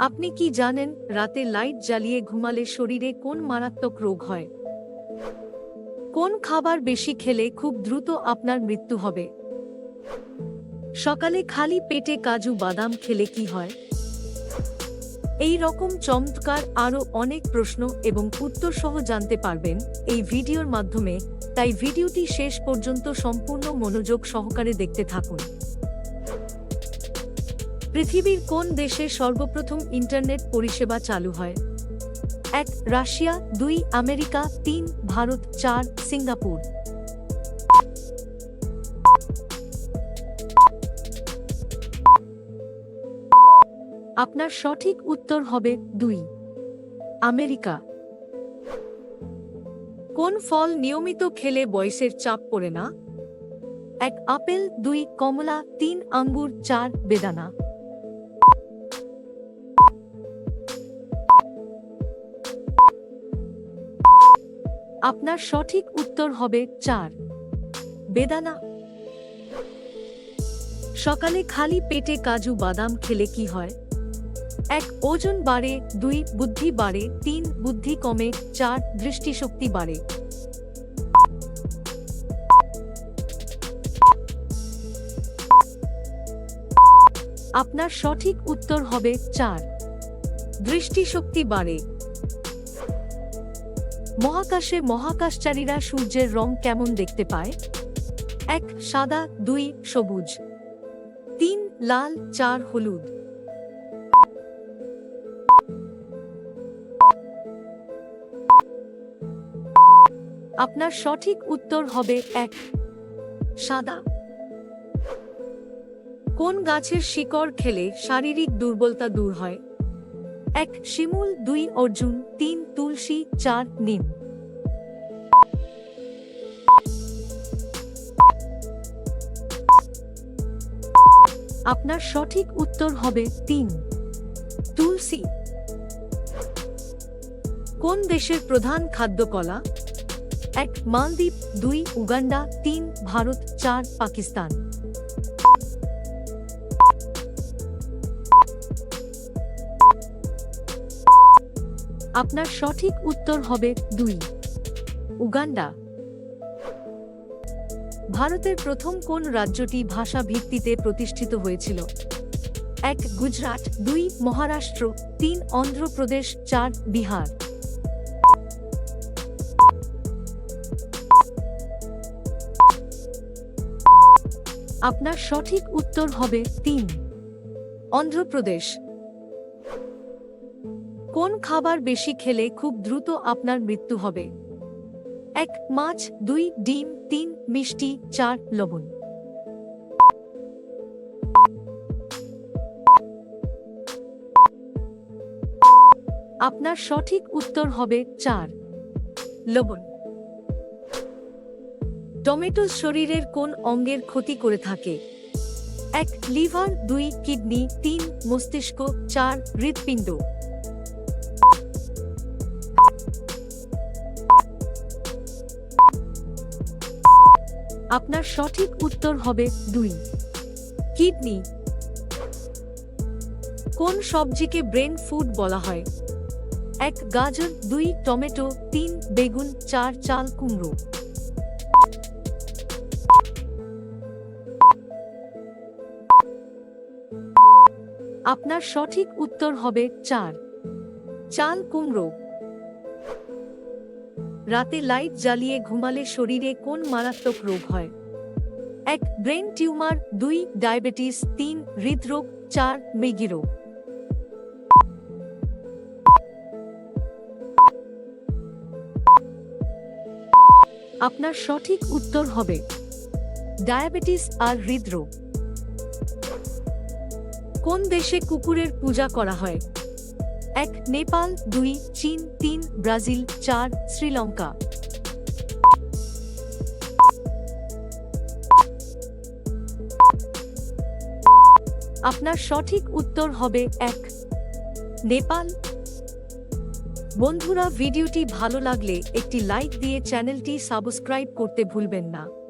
আপনি কি জানেন রাতে লাইট জ্বালিয়ে ঘুমালে শরীরে কোন মারাত্মক রোগ হয়? কোন খাবার বেশি খেলে খুব দ্রুত আপনার মৃত্যু হবে? সকালে খালি পেটে কাজু বাদাম খেলে কি হয়? এই রকম চমৎকার আরও অনেক প্রশ্ন এবং উত্তর সহ জানতে পারবেন এই ভিডিওর মাধ্যমে, তাই ভিডিওটি শেষ পর্যন্ত সম্পূর্ণ মনোযোগ সহকারে দেখতে থাকুন। পৃথিবীর কোন দেশে সর্বপ্রথম ইন্টারনেট পরিষেবা চালু হয়? এক, রাশিয়া, দুই, আমেরিকা, তিন, ভারত, চার, সিঙ্গাপুর। আপনার সঠিক উত্তর হবে দুই, আমেরিকা। কোন ফল নিয়মিত খেলে বয়সের চাপ পড়ে না? এক, আপেল, দুই, কমলা, তিন, আঙ্গুর, চার, বেদানা। আপনার সঠিক উত্তর হবে চার। বেদানা। সকালে খালি পেটে কাজু বাদাম খেলে কি হয়? এক, ওজন বাড়ে, দুই, বুদ্ধি বাড়ে, তিন, বুদ্ধি কমে, চার, দৃষ্টিশক্তি বাড়ে। আপনার সঠিক উত্তর হবে চার। দৃষ্টিশক্তি বাড়ে মহাকাশে মহাকাশচারীরা সূর্যের রং কেমন দেখতে পায়? এক, সাদা, দুই, সবুজ। তিন, লাল, চার, হলুদ। আপনার সঠিক উত্তর হবে এক, সাদা। কোন গাছের শিকড় খেলে শারীরিক দুর্বলতা দূর হয়? এক শিমুল, দুই অর্জুন, তিন তুলসী, চার নিম। আপনার সঠিক উত্তর হবে তিন। তুলসী। কোন দেশের প্রধান খাদ্য কলা এক, মালদ্বীপ, দুই, উগান্ডা, তিন, ভারত, চার, পাকিস্তান। আপনার সঠিক উত্তর হবে দুই। উগান্ডা। ভারতের প্রথম কোন রাজ্যটি ভাষা ভিত্তিতে প্রতিষ্ঠিত হয়েছিল? এক, গুজরাট, দুই, মহারাষ্ট্র, তিন, অন্ধ্রপ্রদেশ, চার, বিহার। আপনার সঠিক উত্তর হবে তিন। অন্ধ্রপ্রদেশ। কোন খাবার বেশি খেলে খুব দ্রুত আপনার মৃত্যু হবে? এক, মাছ, দুই, ডিম, তিন, মিষ্টি, চার, লবণ। আপনার সঠিক উত্তর হবে চার, লবণ। টমেটো শরীরের কোন অঙ্গের ক্ষতি করে থাকে? এক, লিভার, দুই, কিডনি, তিন, মস্তিষ্ক, চার, হৃৎপিণ্ড। আপনার সঠিক উত্তর হবে দুই। কিডনি। কোন সবজিকে ব্রেন ফুড বলা হয়? এক, গাজর, দুই, টমেটো, তিন, বেগুন, চার, চাল, কুমড়ো। আপনার সঠিক উত্তর হবে চার। চাল, কুমড়ো। রাতে লাইট জ্বালিয়ে ঘুমালে শরীরে কোন মারাত্মক রোগ হয়? এক, ব্রেন টিউমার, দুই, ডায়াবেটিস, তিন, হৃদরোগ, চার মৃগিরোগ আপনার সঠিক উত্তর হবে, ডায়াবেটিস আর হৃদরোগ। কোন দেশে কুকুরের পূজা করা হয়? এক, নেপাল, দুই, চীন, তিন, ব্রাজিল, চার, শ্রীলঙ্কা। আপনার সঠিক উত্তর হবে এক, নেপাল। বন্ধুরা, ভিডিওটি ভালো লাগলে একটি লাইক দিয়ে চ্যানেলটি সাবস্ক্রাইব করতে ভুলবেন না।